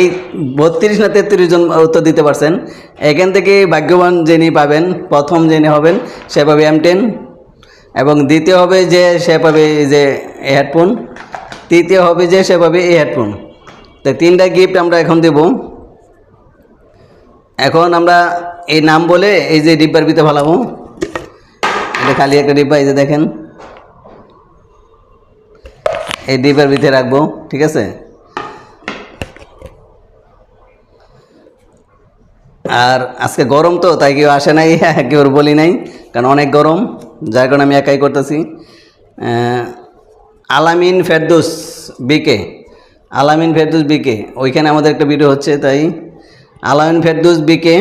এই বত্রিশ না তেত্রিশ জন উত্তর দিতে পারছেন। এখান থেকে ভাগ্যবান যিনি পাবেন, প্রথম যিনি হবেন, সে পাবে এম টেন এবং দ্বিতীয় হবে যে সে পাবে যে হেডফোন, তৃতীয় হবে যে সে পাবে এই হেডফোন। তো তিনটা গিফট আমরা এখন দেব। এখন আমরা এই নাম বলে এই যে ডিব্বার ভিতরে ভালাবো এটা খালি একটা ডিব্বা, এই যে দেখেন। এই ডিব্বার ভিতরে রাখব, ঠিক আছে? আর আজকে গরম তো, তাই কেউ আসে নাই, কেউ বলি নাই, কারণ অনেক গরম, যার কারণে আমি একাই করতেছি। আলামিন ফেরদুস বিকে, আলামিন ফেরদুস বিকে, ওইখানে আমাদের একটা ভিডিও হচ্ছে, তাই আলামিন ফেরদুস বিকে,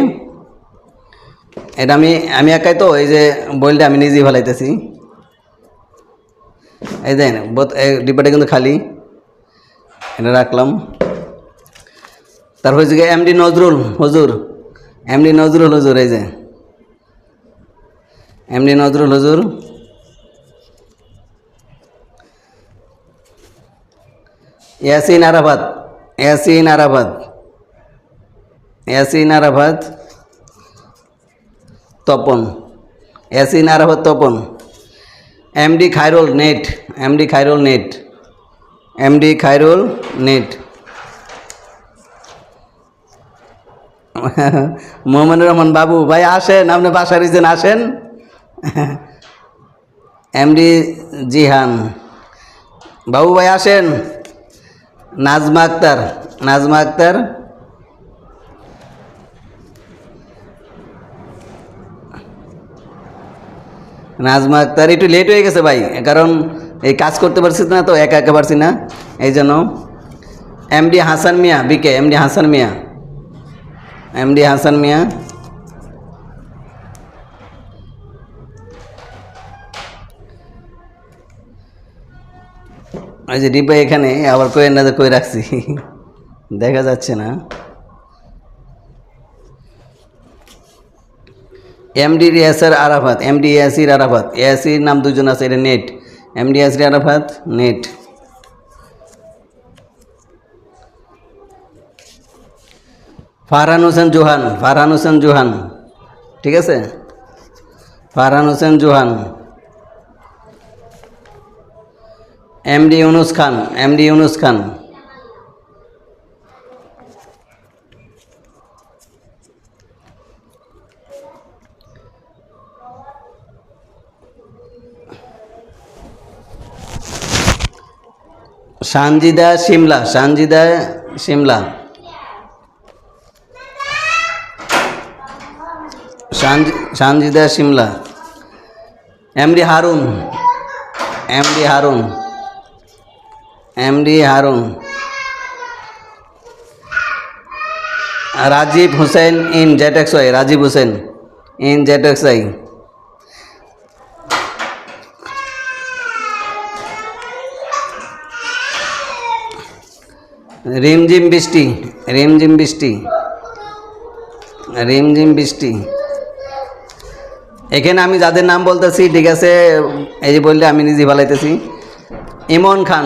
এটা আমি আমি একাই তো, এই যে বইলটা আমি নিজেই ভালাইতেছি এই দেন ডিব্বাটা কিন্তু খালি, এটা রাখলাম। তারপর হচ্ছে এমডি নজরুল, হুজুর। এমডি নজরুল হুজুর, এই যে। এমডি নজরুল হুজুর। ইয়াসিন আরাফাত ইয়াসিন আরাফাত ইয়াসিন আরাফাত তপন, ইয়াসিন আরাফাত তপন। এমডি খায়রুল নেট, এমডি খায়রুল নেট, এমডি খায়রুল নেট। মোহাম্মদুর রহমান বাবু, ভাই আসেন, আপনি বাসার রিজেন আসেন। এমডি জিহান। বাবু ভাই আসেন। নাজমা আক্তার নাজমা আক্তার। নাজমা আক্তার, একটু লেট হয়ে গেছে ভাই, কারণ এই কাজ করতে পারছি না তো, একা একা পারছি না, এই জন্য। MD Hasan Mia BK MD Hasan Mia. MD Hasan Mia ওই যে ডিব্বা এখানে, আবার কই না কই রাখছি। দেখা যাচ্ছে না। M MD Yasir Arafat M MD Yasir Arafat Yasir নাম দুজন আছে, এটা নেট এমডি ইয়াসির আরাফাত নেট ফারহান হোসেন জোহান, ফারহান হোসেন জোহান। ঠিক আছে? Farhan Hossain Johan. MD Yunus Khan MD Yunus Khan. Sanjida Simla Sanjida Simla. Sanjida Simla, MD Harun MD Harun MD Harun, Rajib Hossain in জেটেক্সআই রাজীব হোসেন ইন জেটেক্সআই রিমঝিম বৃষ্টি রিমঝিম বৃষ্টি রিমঝিম বৃষ্টি। এখানে আমি যাদের নাম বলতেছি, ঠিক আছে, এই যে বললে আমি নিজে ভালাইতেছি। ইমন খান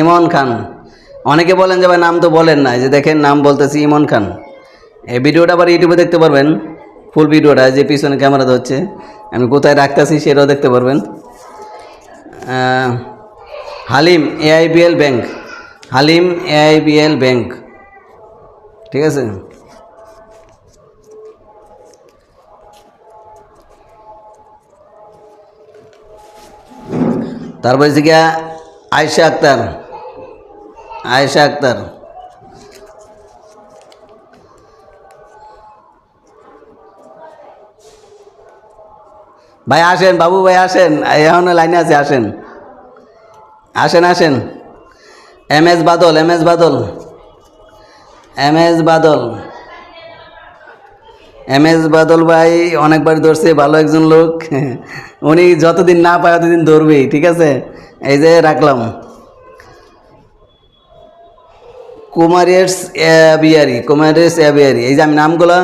ইমন খান। অনেকে বলেন যে ভাই নাম তো বলেন না যে দেখেন, নাম বলতেছি ইমন খান। এই ভিডিওটা আবার ইউটিউবে দেখতে পারবেন, ফুল ভিডিওটা যে পিছনে ক্যামেরা ধরছে আমি কোথায় রাখতেছি সেটাও দেখতে পারবেন। Halim AIBL bank, Halim AIBL bank. ঠিক আছে? তারপরে হচ্ছে গিয়া আয়শা আক্তার, আয়েশা আক্তার। ভাই আসেন, বাবু ভাই আসেন, এখন লাইনে আছে, আসেন। আসেন আসেন। M S Badal, M S Badal. M S Badal. M S Badal ভাই অনেকবার ধরছে, ভালো একজন লোক। উনি যতদিন না পায় ততদিন ধরবেই, ঠিক আছে? এই যে রাখলাম। কুমারিয়ার্স বিয়ারি কুমারিয়ার্স বিয়ারি এই যে আমি নামগুলো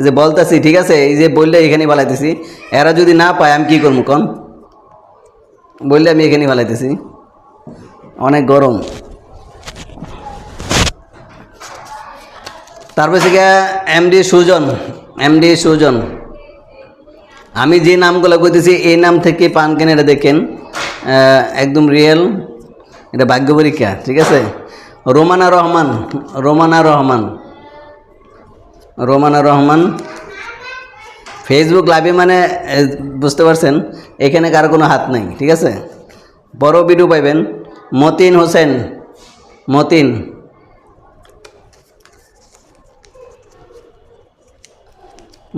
যে বলতেছি, ঠিক আছে? এই যে বললে এখানে বালাইতেছি। এরা যদি না পায়, আমি কী করব কন? বললে আমি এখানে বালাইতেছি। অনেক গরম। তারপর থেকে এমডি সুজন। এমডি সুজন আমি যে নামগুলো কইতেছি, এই নাম থেকে পান কেন এটা দেখেন। একদম রিয়েল এটা ভাগ্য পরীক্ষা, ঠিক আছে? রোমানা রহমান রোমানা রহমান রোমানা রহমান। ফেসবুক লাইভে মানে বুঝতে পারছেন? এখানে কারও কোনো হাত নেই, ঠিক আছে? বড় ভিডিও পাইবেন। মতিন হোসেন, মতিন।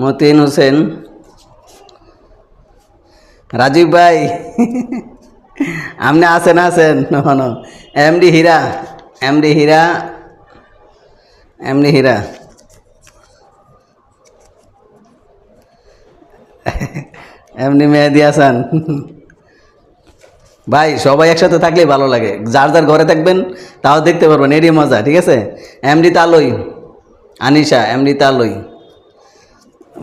মতিন হোসেন। রাজীব ভাই। আপনি আছেন আছেন। কখনো MD Hira MD Hira MD Hira. এমনি মেহেদি হাসান। ভাই, সবাই একসাথে থাকলেই ভালো লাগে। যার যার ঘরে থাকবেন, তাও দেখতে পারবেন। এরই মজা, ঠিক আছে? MD Talai, Anisha, MD Talai.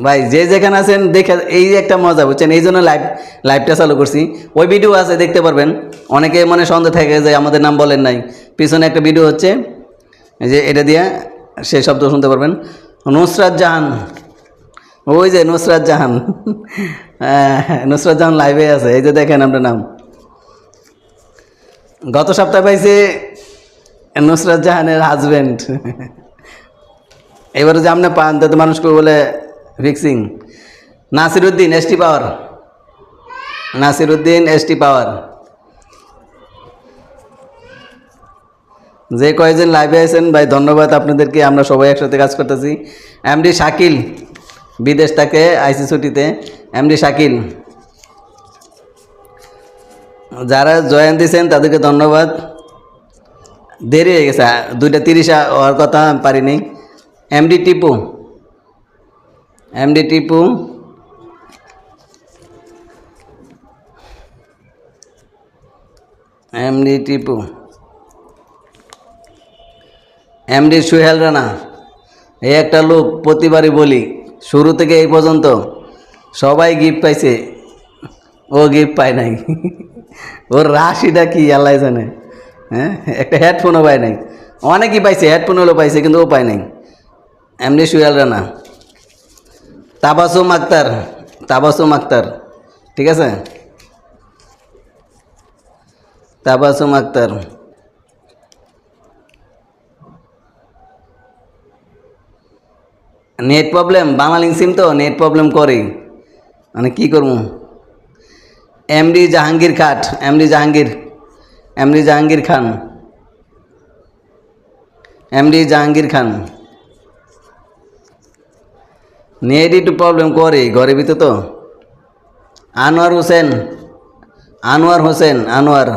ভাই যে যেখানে আছেন দেখে এই যে একটা মজা বুঝছেন? এই জন্য লাইভ লাইভটা চালু করছি। ওই ভিডিও আছে দেখতে পারবেন। অনেকে মানে সন্দেহ থাকে যে আমাদের নাম বলেন নাই। পিছনে একটা ভিডিও হচ্ছে যে এটা দিয়ে সেই শব্দ শুনতে পারবেন। নুসরাত জাহান। ওই যে নুসরাত জাহান। হ্যাঁ, নুসরাত জাহান লাইভে আছে। এই যে দেখেন আপনার নাম। গত সপ্তাহে পাইছে নুসরাত জাহানের হাজবেন্ড এবারে যে আপনি পান তাতে মানুষকে বলে fixing Nasiruddin ST power. Nasiruddin ST power. যে কয়েকজন লাইভে আছেন, ভাই, ধন্যবাদ আপনাদেরকে। আমরা সবাই একসাথে কাজ করতেছি। এমডি শাকিল, বিদেশ থাকে আইসি ছুটিতে। এমডি শাকিল, যারা জয়েন দিয়েছেন তাদেরকে ধন্যবাদ। দেরি হয়ে গেছে। দুইটা তিরিশ হওয়ার কথা পারিনি। MD Tipu MD Tipu MD Tipu MD Suhel Rana এই একটা লোক প্রতিবারই বলি, শুরু থেকে এই পর্যন্ত সবাই গিফট পাইছে, ও গিফট পায় নাই। ওর রাশিটা কি আল্লাহ জানে হ্যাঁ? একটা হেডফোনও পায় নাই। অনেকই পাইছে হেডফোন হলেও পাইছে, কিন্তু ও পায় নাই। এমনি সুয়াল রানা তাবাসুম আক্তার তাবাসুম আক্তার, ঠিক আছে? তাবাসুম আক্তার। নেট প্রবলেম, বাঙালি সিম তো, নেট প্রবলেম করে মানে কী করব? এমডি জাহাঙ্গীর খাট, MD Jahangir MD Jahangir Khan. MD Jahangir Khan. Net একটু প্রবলেম করে ঘরের ভিতরে তো। আনোয়ার হোসেন আনোয়ার হোসেন, আনোয়ার।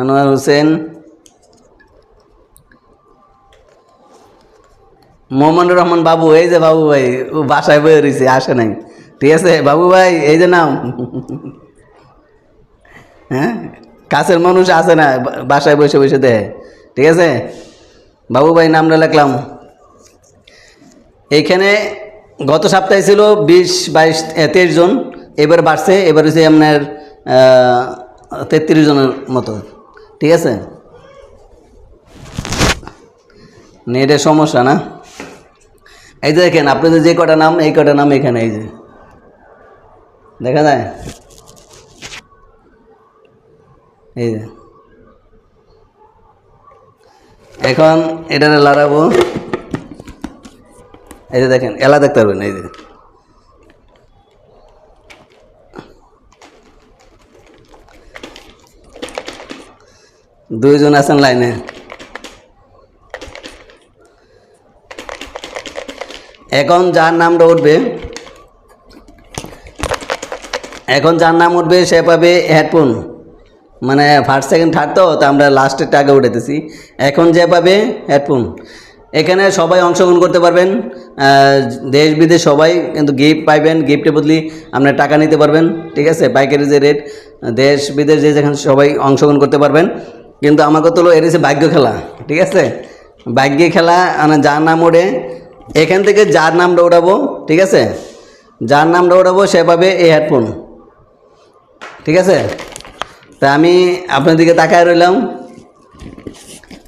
আনোয়ার হোসেন। মোহাম্মদুর রহমান বাবু, এই যে বাবু ভাই, ও বাসায় বয়ে রয়েছে, আসে নাই। ঠিক আছে, বাবু ভাই, এই যে নাম। হ্যাঁ? কাছের মানুষ আসে না, বাসায় বসে বসে দেয়। ঠিক আছে? বাবু ভাই নামটা লিখলাম। এইখানে গত সপ্তাহে ছিল বিশ, বাইশ তেইশ জন, এবার বাড়ছে, এবার হচ্ছে আপনার তেত্রিশ জনের মতো। ঠিক আছে? নেটের সমস্যা না? এই যে দেখেন আপনাদের যে কটা নাম, এই কটা নাম এখানে, এই যে। দেখা যায়? এই যে। এখন এটা লড়াবো। এই যে দেখেন, এলা দেখতে পারবেন, এই যে। দুইজন আছেন লাইনে। এখন যার নামটা উঠবে, এখন যার নাম উঠবে, সে পাবে হেডফোন। মানে ফার্স্ট সেকেন্ড থার্ড তো তো আমরা লাস্টের টাকা উঠেতেছি এখন যে পাবে, হেডফোন। এখানে সবাই অংশগ্রহণ করতে পারবেন। দেশ বিদেশ সবাই কিন্তু গিফট পাইবেন গিফটের বদলি আপনার টাকা নিতে পারবেন, ঠিক আছে? পাইকারি যে রেট দেশ বিদেশ যে যেখানে সবাই অংশগ্রহণ করতে পারবেন। কিন্তু আমার কথা হলো এর হচ্ছে ভাগ্য খেলা, ঠিক আছে? ভাগ্য খেলা মানে যার নাম ওড়ে, এখান থেকে যার নামটা ওঠাবো ঠিক আছে? যার নামটা ওঠাবো সে পাবে এই হেডফোন, ঠিক আছে? তা আমি আপনার দিকে তাকায় রইলাম।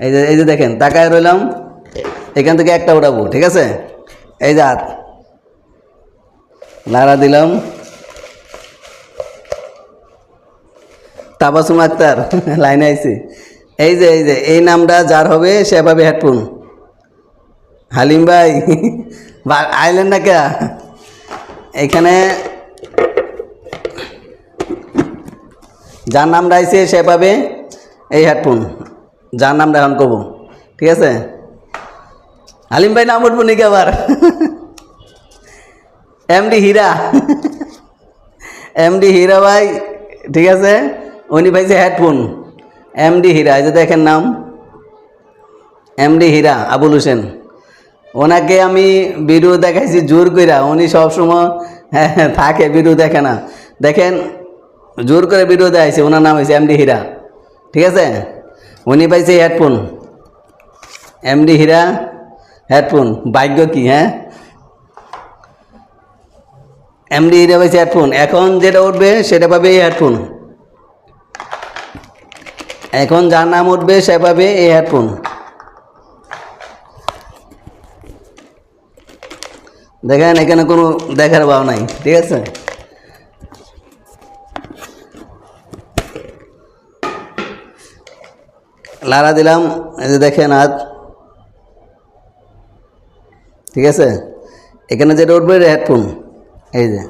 এই যে এই যে দেখেন, তাকায় রইলাম। এখান থেকে একটা উঠাবো ঠিক আছে? এই যে হাত। লাড়া দিলাম। তাবাসুম আক্তার, লাইনে আইছে। এই যে এই যে, এই নামটা যার হবে, সে পাবে হেডফোন। হালিম ভাই আইলেন না কে? এখানে যার নাম আইছে সে পাবে এই হেডফোন যার নাম এখন কব। ঠিক আছে? হালিম ভাই নাম উঠবো নাকি আবার? এমডি হীরা। এমডি হীরা ভাই, ঠিক আছে? উনি পাইছে হেডফোন এমডি হীরা, এই যে দেখেন নাম। এমডি হীরা, আবুল হোসেন। ওনাকে আমি ভিডিও দেখাইছি জোর কইরা। উনি সবসময় হ্যাঁ থাকে ভিডিও দেখে না। দেখেন জোর করে ভিডিও দেখাইছে, ওনার নাম হয়েছে এমডি হীরা ঠিক আছে? উনি পাইছে হেডফোন এমডি হীরা হেডফোন ভাগ্য কি হ্যাঁ? এমডি হীরা পাইছে হেডফোন এখন যেটা উঠবে, সেটা পাবে এই হেডফোন এখন যার নাম উঠবে, সে পাবে এই হেডফোন দেখেন, এখানে কোনো দেখার ভাব নাই। ঠিক আছে? লাড়া দিলাম, এই যে দেখেন হাত ঠিক আছে? এখানে যেটা উঠবে হেডফোন। এই যে।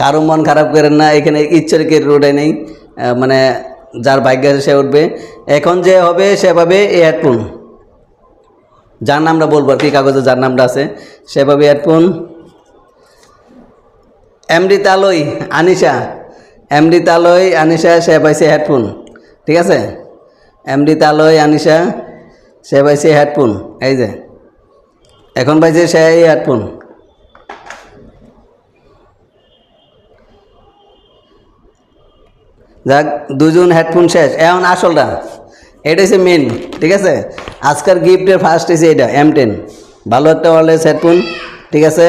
কারও মন খারাপ করেন না, এখানে ইচ্ছারিকের রোডে নেই মানে যার ভাগ্য আছে সে উঠবে। এখন যে হবে, সে পাবে এই হেডফোন। যার নামটা বলব আর কি, কাগজে যার নামটা আছে, সে পাবে headphone. MD Talai, Anisha. MD Talai, Anisha, সে পাইছে হেডফোন। ঠিক আছে? এমডি তালই, আনিশা, সে পাইছে হেডফোন। এই যে, এখন পাইছে সে হেডফোন। যাক দুজন হেডফোন শেষ। এখন আসলটা এটা হচ্ছে মেন ঠিক আছে? আজকের গিফটের ফার্স্ট হচ্ছে এটা এম টেন ভালো একটা ওয়ারলেস হেডফোন ঠিক আছে?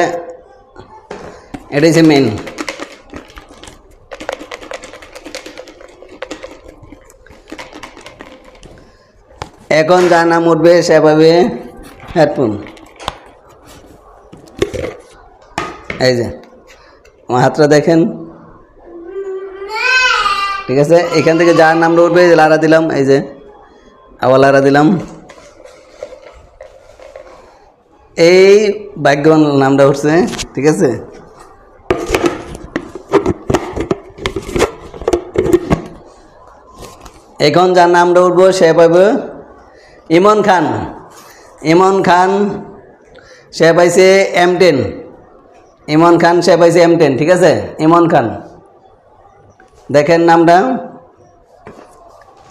এটা হচ্ছে মেন এখন যার নাম উঠবে, সে পাবে হেডফোন এই যে, আমার হাতটা দেখেন। ঠিক আছে, এখান থেকে যার নামটা উঠবে, যে লারা দিলাম, এই যে, আবার লারা দিলাম। এই ভাগ্যবান নামটা উঠছে, ঠিক আছে? এখন যার নামটা উঠবো সে পাবে ইমন খান। ইমন খান, সে পাইছে এম টেন ইমন খান, সে পাইছে এম টেন ঠিক আছে? ইমন খান। দেখেন নামটা।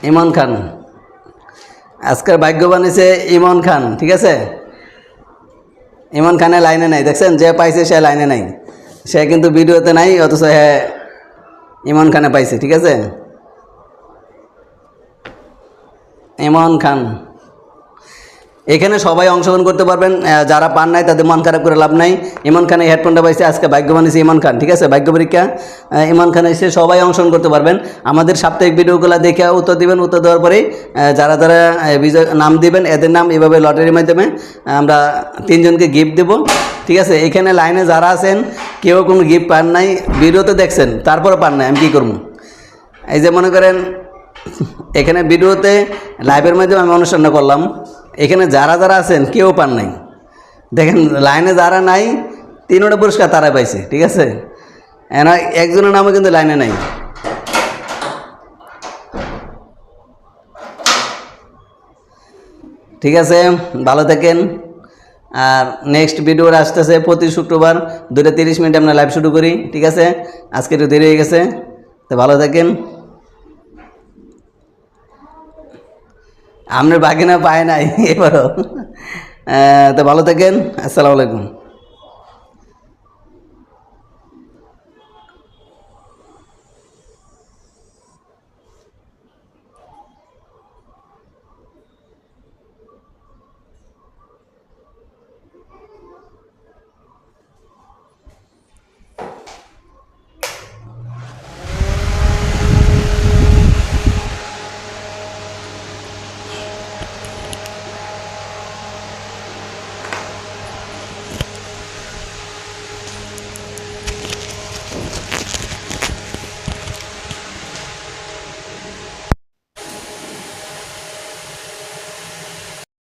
ইমন খান। আজকের ভাগ্যবান হয়েছে ইমন খান, ঠিক আছে? ইমন খানের লাইনে নাই, দেখছেন? যে পাইছে সে লাইনে নাই। সে কিন্তু ভিডিওতে নাই, অথচ হ্যাঁ ইমন খানে পাইছে, ঠিক আছে? ইমন খান। এখানে সবাই অংশগ্রহণ করতে পারবেন যারা পান নাই তাদের মন খারাপ করে লাভ নাই। ইমন খান এই হেডফোনটা পাইছে, আজকে ভাগ্যবান হয়েছে ইমন খান, ঠিক আছে? ভাগ্য পরীক্ষা। ইমন খান এসে সবাই অংশগ্রহণ করতে পারবেন। আমাদের সাপ্তাহিক ভিডিওগুলো দেখে উত্তর দিবেন, উত্তর দেওয়ার পরেই যারা যারা বিজয়, নাম দিবেন, এদের নাম এভাবে লটারির মাধ্যমে আমরা তিনজনকে গিফট দেব, ঠিক আছে? এখানে লাইনে যারা আছেন, কেউ কোনো গিফট পান নাই। ভিডিওতে দেখছেন তারপরে পান নাই, আমি কী করব? এই যে মনে করেন এখানে ভিডিওতে লাইভের মাধ্যমে আমি অনুষ্ঠানটা করলাম। এখানে যারা যারা আছেন, কেউ পান নাই। দেখেন লাইনে যারা নাই, তিনোটা পুরস্কার তারা পাইছে, ঠিক আছে? এনা, একজনের নামও কিন্তু লাইনে নাই। ঠিক আছে, ভালো থাকেন। আর নেক্সট ভিডিও আসতেছে প্রতি শুক্রবার দুটো তিরিশ মিনিট আমরা লাইভ শুরু করি, ঠিক আছে? আজকে একটু দেরি হয়ে গেছে, তো ভালো থাকেন। আপনার বাগিনা পায় নাই এবারও। তো ভালো থাকেন আসসালামু আলাইকুম।